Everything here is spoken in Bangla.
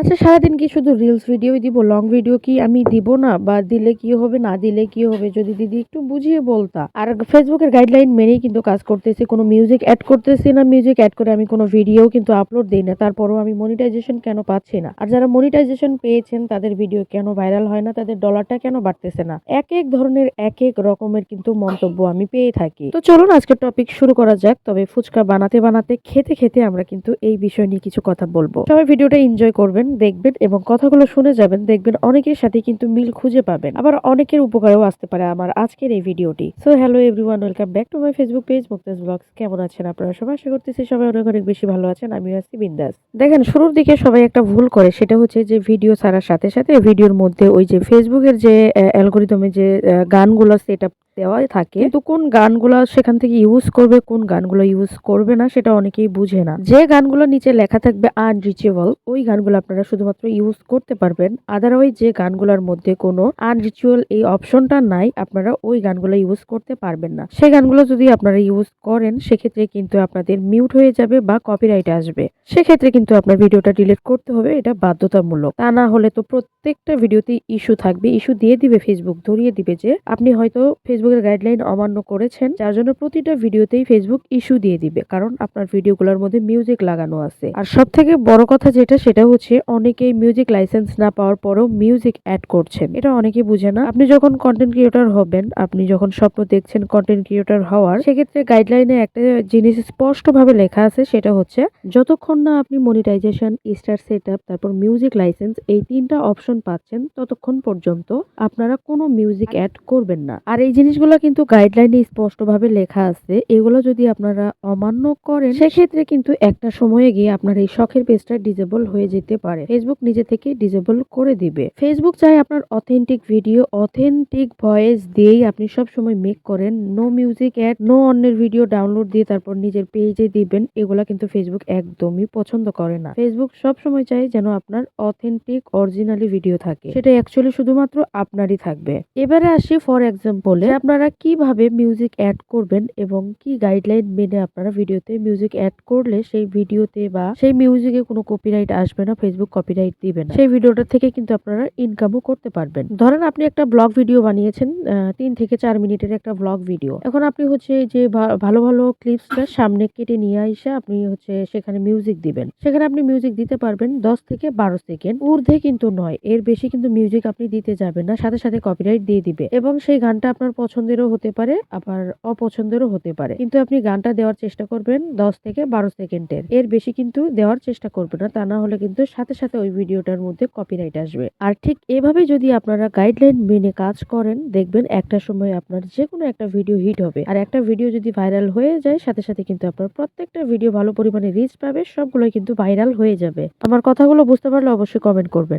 আচ্ছা সারাদিন কি শুধু রিলস ভিডিওই দিব লং ভিডিও কি আমি দিব না? বা দিলে কি হবে, না দিলে কি হবে? যদি দিদি একটু বুঝিয়ে বলতা। আর ফেসবুকের গাইডলাইন মেনেই কিন্তু কাজ করতেছি, কোনো মিউজিক অ্যাড করতেছি না। মিউজিক অ্যাড করে আমি কোনো ভিডিও কিন্তু আপলোড দিই না। তারপরও আমি মনিটাইজেশন কেন পাচ্ছি না? আর যারা মনিটাইজেশন পেয়েছেন, তাদের ভিডিও কেন ভাইরাল হয় না? তাদের ডলারটা কেন বাড়তেছে না? এক এক ধরনের এক এক রকমের কিন্তু মন্তব্য আমি পেয়ে থাকি। তো চলুন, আজকের টপিক শুরু করা যাক। তবে ফুচকা বানাতে বানাতে, খেতে খেতে আমরা কিন্তু এই বিষয় নিয়ে কিছু কথা বলব। সবাই ভিডিওটা এনজয় করবেন। দেখবেন এবং কথাগুলো শুনে যাবেন, দেখবেন অনেকের সাথে কিন্তু মিল খুঁজে পাবেন। আবার অনেকের উপকারেও আসতে পারে আমার আজকের এই ভিডিওটি। So hello everyone welcome back to my Facebook page Muktaz blogs কেমন আছেন আপনারা সবাই? আশা করতেছি সবাই অনেক অনেক বেশি ভালো আছেন। আমিও আছি বিন্দাস। দেখেন, শুরুর দিকে সবাই একটা ভুল করে, সেটা হচ্ছে যে ভিডিও ছাড়ার সাথে সাথে ভিডিওর মধ্যে ওই যে ফেসবুকের যে অ্যালগোরিদমে যে গানগুলো সেট দেওয়াই থাকে। কিন্তু কোন গানগুলো সেখান থেকে ইউজ করবে, কোন গানগুলো ইউজ করবে না, সেটা অনেকেই বুঝে না। যে গানগুলো নিচে লেখা থাকবে আনরিচেবল ওই গানগুলো আপনারা শুধুমাত্র ইউজ করতে পারবেন। আদারওয়াইজ যে গানগুলোর মধ্যে কোনো আনরিচুয়াল এই অপশনটা নাই, আপনারা ওই গানগুলো ইউজ করতে পারবেন না। সেই গানগুলো যদি আপনারা ইউজ করেন, সেক্ষেত্রে কিন্তু আপনাদের মিউট হয়ে যাবে বা কপিরাইট আসবে। সেক্ষেত্রে কিন্তু আপনার ভিডিওটা ডিলিট করতে হবে, এটা বাধ্যতামূলক। তা না হলে তো প্রত্যেকটা ভিডিওতে ইস্যু থাকবে। ইস্যু দিয়ে দিবে ফেসবুক ধরিয়ে দিবে যে আপনি হয়তো ফেসবুকের গাইডলাইন অমান্য করেছেন, যার জন্য প্রতিটা ভিডিওতেই ফেসবুক ইস্যু দিয়ে দিবে, কারণ আপনার ভিডিওগুলোর মধ্যে মিউজিক লাগানো আছে। আর সব থেকে বড় কথা যেটা, সেটা হচ্ছে অনেকেই মিউজিক লাইসেন্স না পাওয়ার পরেও মিউজিক অ্যাড করছেন। এটা অনেকেই বুঝে না। আপনি যখন কন্টেন্ট ক্রিয়েটর হবেন, আপনি যখন স্বপ্ন দেখছেন কন্টেন্ট ক্রিয়েটর হওয়ার, সেক্ষেত্রে গাইডলাইনে একটা জিনিস স্পষ্ট ভাবে লেখা আছে, সেটা হচ্ছে যতক্ষণ না আপনি মনিটাইজেশন স্টার সেট আপ তারপর মিউজিক লাইসেন্স এই তিনটা অপশন পাচ্ছেন, ততক্ষণ পর্যন্ত আপনারা কোনো মিউজিক অ্যাড করবেন না। আর এই জিনিসগুলো কিন্তু গাইডলাইনে স্পষ্টভাবে লেখা আছে। এগুলো যদি আপনারা অমান্য করেন, সেক্ষেত্রে কিন্তু একটা সময়ে গিয়ে আপনার এই শখের পেজটা ডিজেবল হয়ে যেতে পারে। ফেসবুক নিজে থেকে ডিজেবল করে দিবে। ফেসবুক চাই আপনার অথেন্টিক ভিডিও অথেন্টিক ভয়েস দিয়েই আপনি সব সময় মেক করেন। নো মিউজিক অ্যাড নো অন্যের ভিডিও ডাউনলোড দিয়ে তারপর নিজের পেজে দিবেন। এগুলা কিন্তু ফেসবুক একদমই পছন্দ করে না। ফেসবুক সব সময় চাই যেন আপনার অথেন্টিক অরিজিনালি ভিডিও থাকে। সেটা অ্যাকচুয়ালি শুধুমাত্র আপনারই থাকবে। এবারে আসি ফর এক্সাম্পলে আপনারা কীভাবে মিউজিক অ্যাড করবেন এবং কি গাইডলাইন মেনে আপনারা ভিডিওতে মিউজিক অ্যাড করলে সেই ভিডিওতে বা সেই মিউজিকে কোনো কপিরাইট আসবে না ফেসবুক কপিরাইট দিবে না? সেই ভিডিওটা থেকে কিন্তু আপনারা ইনকামও করতে পারবেন। ধরেন আপনি একটা ব্লগ ভিডিও বানিয়েছেন তিন থেকে চার মিনিটের একটা ব্লগ ভিডিও এখন আপনি হচ্ছে যে ভালো ভালো ক্লিপসটা সামনে কেটে নিয়ে এসে আপনি হচ্ছে সেখানে মিউজিক দিবেন। সেখানে আপনি মিউজিক দিতে পারবেন দশ থেকে বারো সেকেন্ড ঊর্ধ্বে কিন্তু নয়, এর বেশি কিন্তু মিউজিক আপনি দিতে যাবেন না, সাথে সাথে কপিরাইট দিয়ে দিবে। এবং সেই গানটা আপনার পছন্দেরও হতে পারে, আবার অপছন্দেরও হতে পারে। কিন্তু আপনি গানটা দেওয়ার চেষ্টা করবেন দশ থেকে বারো সেকেন্ডের। এর বেশি কিন্তু দেওয়ার চেষ্টা করবে না, তা না হলে কিন্তু সাথে সাথে ওই ভিডিওটার মধ্যে কপিরাইট আসবে। আর ঠিক এভাবে যদি আপনারা গাইডলাইন মেনে কাজ করেন, দেখবেন একটা সময় আপনার যে কোনো একটা ভিডিও হিট হবে। আর একটা ভিডিও যদি ভাইরাল হয়ে যায়, সাথে সাথে কিন্তু আপনার প্রত্যেকটা ভিডিও ভালো পরিমাণে রিচ পাবে সবগুলো কিন্তু ভাইরাল হয়ে যাবে। আমার কথাগুলো বুঝতে পারলে অবশ্যই কমেন্ট করবেন।